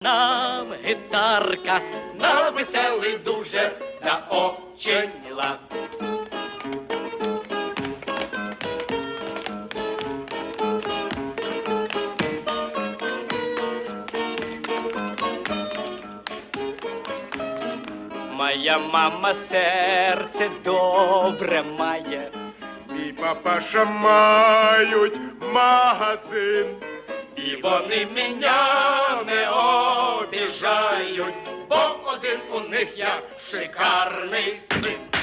нам гітарка, на веселий дуже та очень. Моя мама серце добре має. Мій папаша мають магазин. І вони мене не обіжають, бо один у них я шикарний син.